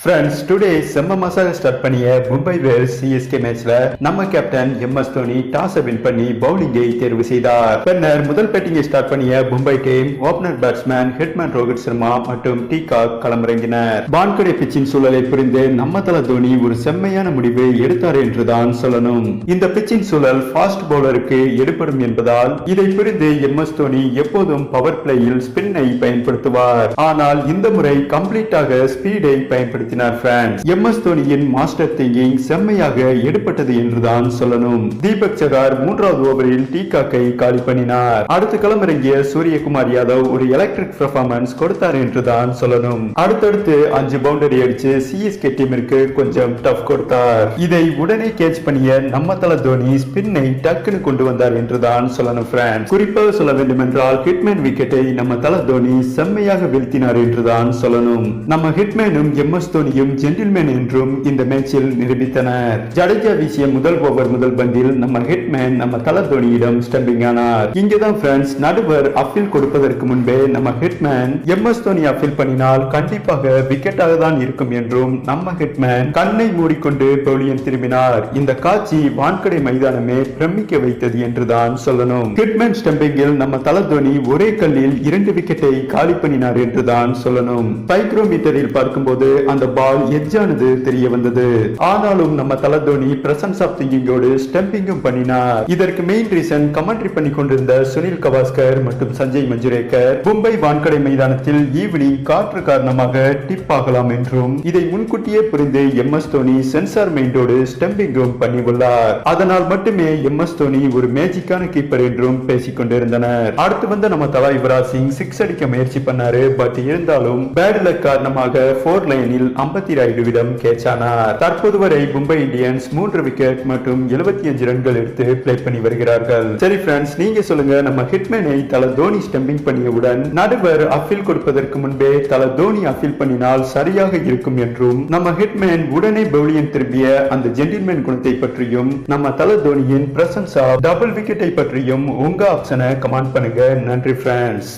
Friends today செம்ம masala start பண்ணிய Mumbai vs CSK மேட்ச்ல நம்ம captain M S Dhoni toss win பண்ணி பவுலிங்கை தேர்வு செய்தார். பின்னர் முதல் பேட்டிங்கை ஸ்டார்ட் பண்ணிய Mumbai team opener batsman hitman Rohit Sharma மற்றும் டி காக் களமிறங்கினர். பான்கடை பிச்சின் சூழலை புரிந்து நம்ம தல தோனி ஒரு செம்மையான முடிவை எடுத்தார் என்றுதான் சொல்லணும். இந்த பிச்சின் சூழல் ஃபாஸ்ட் பவுலருக்கு எடுப்படும் என்பதால் இதை புரிந்து எம் எஸ் தோனி எப்போதும் பவர் பிளேயில் ஸ்பின்னை பயன்படுத்துவார். ஆனால் இந்த முறை கம்ப்ளீட்டாக ஸ்பீடை செலுத்தினார் பிரான்ஸ் எம் எஸ் தோனியின் மாஸ்டர் திங்கிங் செம்மையாக எடுப்பட்டது என்றுதான் சொல்லணும். தீபக் சதார் மூன்றாவது ஓவரில் டீகாக்கை காலி பண்ணினார். அடுத்து களமிறங்கிய சூரியகுமார் யாதவ் ஒரு எலக்ட்ரிக் பெர்ஃபார்மன்ஸ் கொடுத்தார் என்றுதான் சொல்லணும். அடுத்தடுத்து அஞ்சு பவுண்டரி அடிச்சு சிஎஸ்கே டீமிற்கு கொஞ்சம் டஃப் கொடுத்தார். இதை உடனே கேட்ச் பண்ணிய நம்ம தல தோனி ஸ்பின்னை டக்குன்னு கொண்டு வந்தார் என்றுதான் சொல்லணும் பிரான்ஸ் குறிப்பாக சொல்ல வேண்டும் என்றால் ஹிட்மேன் விக்கெட்டை நம்ம தல தோனி செம்மையாக வீழ்த்தினார் என்றுதான் சொல்லணும். நம்ம ஹிட்மேனும் எம் எஸ் தோனியும் ஜென்டில்மேன் என்றும் இந்த மேட்சில் நிரூபித்தனர். ஜடேஜா வீசிய முதல் ஓவர் முதல் பந்தில் நம்ம ஹிட்மேன் நம்ம தல தோனியிடம் ஸ்டம்பிங் ஆனார். இங்கேதான் பிரான்ஸ் நடுவர் அப்பீல் கொடுப்பதற்கு முன்பே நம்ம hitman M S Dhoni appeal பண்ணினால் கண்டிப்பாக விக்கெட்டாக தான் இருக்கும் என்றும் நம்ம ஹிட்மேன் கண்ணை மூடிக்கொண்டு பெவிலியன் திரும்பினார். இந்த காட்சி வான்கடை மைதானமே பிரமிக்க வைத்தது என்றுதான் சொல்லணும். ஹிட்மேன் ஸ்டம்பிங்கில் நம்ம தல தோனி ஒரே கல்லில் இரண்டு விக்கெட்டை காலி பண்ணினார் என்றுதான் சொல்லணும். மைக்ரோமீட்டரில் பார்க்கும்போது அந்த பால் எட்ஜானது தெரிய வந்தது. ஆனாலும் நம்ம தல தோனி பிரசன்ஸ் ஆஃப் திங்கிங்கோடு ஸ்டம்பிங்கும் பண்ணினார். இதற்கு மெயின் ரீசன் கமெண்ட்ரி பண்ணி கொண்டிருந்த சுனில் கவாஸ்கர் மற்றும் சஞ்சய் மஞ்சுரேக்கர் மும்பை வான்கடை மைதானத்தில் ஈவினிங் காற்று காரணமாக டிப் ஆகலாம் என்றும் இதை முன்கூட்டியே புரிந்து எம் எஸ் தோனி சென்சார் மைண்டோடு ஸ்டம்பிங்கும் பண்ணி உள்ளார் அதனால் மட்டுமே எம் எஸ் தோனி ஒரு மேஜிக்கான கீப்பர் என்றும் பேசிக் கொண்டிருந்தனர். அடுத்து வந்த நம்ம தலா யுவராஜ் சிங் சிக்ஸ் அடிக்க முயற்சி பண்ணாரு. பட் இருந்தாலும் பேட் லக் காரணமாக போர் லைனில் ஐம்பத்தி ஐந்து கேட்ச் ஆனார் தற்போது வரை மும்பை இந்தியன்ஸ் மூன்று விக்கெட் மற்றும் 75 அஞ்சு ரன்கள் எடுத்து பிளே பண்ணி வருகிறார்கள். சரி ஃப்ரெண்ட்ஸ் நீங்க சொல்லுங்க. நம்ம ஹிட்மேனை தல தோனி ஸ்டம்பிங் பண்ணியவுடன் நடுவர் அஃபில் கொடுப்பதற்கு முன்பே தல தோனி அஃபில் பண்ணினால் சரியாக இருக்கும் என்றும் நம்ம ஹிட்மேன் உடனே பவுலியன் திரும்பிய அந்த ஜென்டில்மேன் குணத்தை பற்றியும் நம்ம தல தோனியின் பிரசன்ஸ் ஆஃப் டபுள் விக்கெட்டை பற்றியும் உங்க ஆப்ஷனை கமெண்ட் பண்ணுங்க. நன்றி ஃப்ரெண்ட்ஸ்